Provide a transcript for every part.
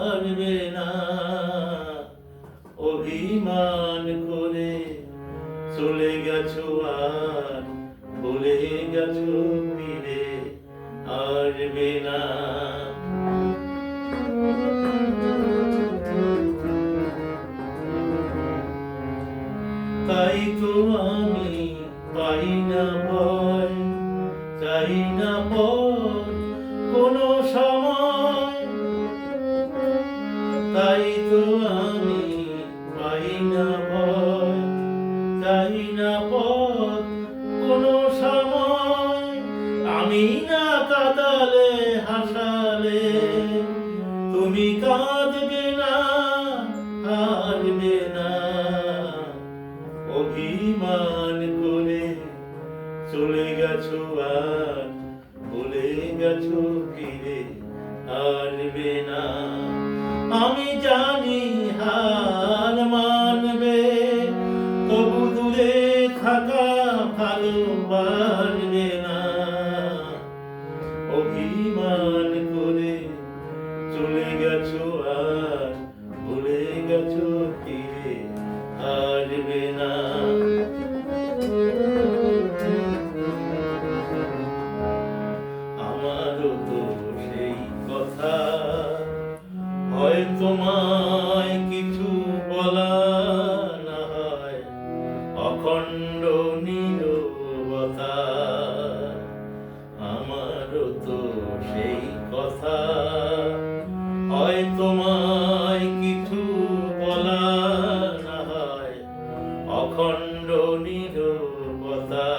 পারবে না। অভিমান করে চলে গেছো আর ভুলে গেছো ফিরে আসবে না। তাই তো আমি পাই না ভয়, চাই না পর আমি না কাদালে, হাসালে, তুমি কাঁদবে না, হারবে না। অভিমান করে চলে গেছো আর ভুলে গেছো ফিরে আসবে না। আমি জানি হার মানবে, তবু তোমায় কিছু বলা না হয়। অখণ্ড তো সেই কথা। হয় তোমায় কিছু বলা না হয়, অখণ্ড নীরবতা।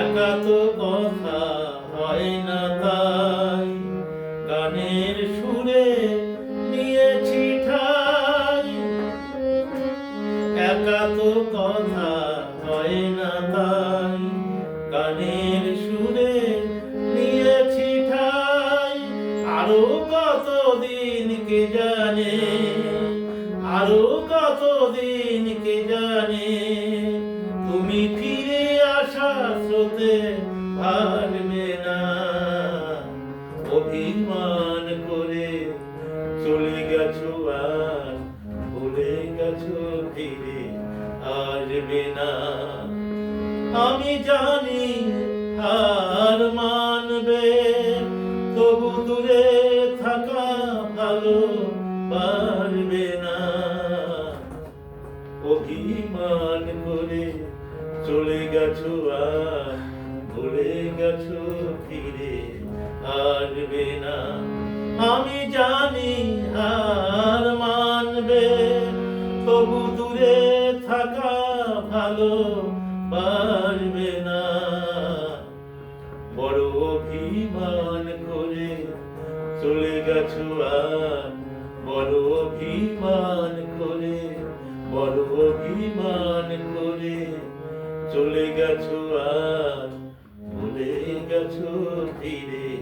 একা তো কথা হয় না গানের সুরে নিয়েছি ঠাই। একা তো কথা হয় না তাই। গানের সুরে নিয়েছি ঠাই। আরও কতদিন কে জানে? আরও কতদিন কে জানে? তুমি ফিরে আসা স্রোতে পারবে না। অভিমান আর ভুলে গেছো ফিরে আসবে না আমি জানি হার মানবে তবু দূরে থাকা ভালো পারবে না অভিমান করে চলে গেছো আর ভুলে গেছো ফিরে আসবে না। আমি জানি তবু দূরে থাকা ভালো পারবে না। বড় অভিমান করে চলে গেছো আর। বড় অভিমান করে, বড় অভিমান করে চলে গেছো আর। ভুলে গেছো ফিরে।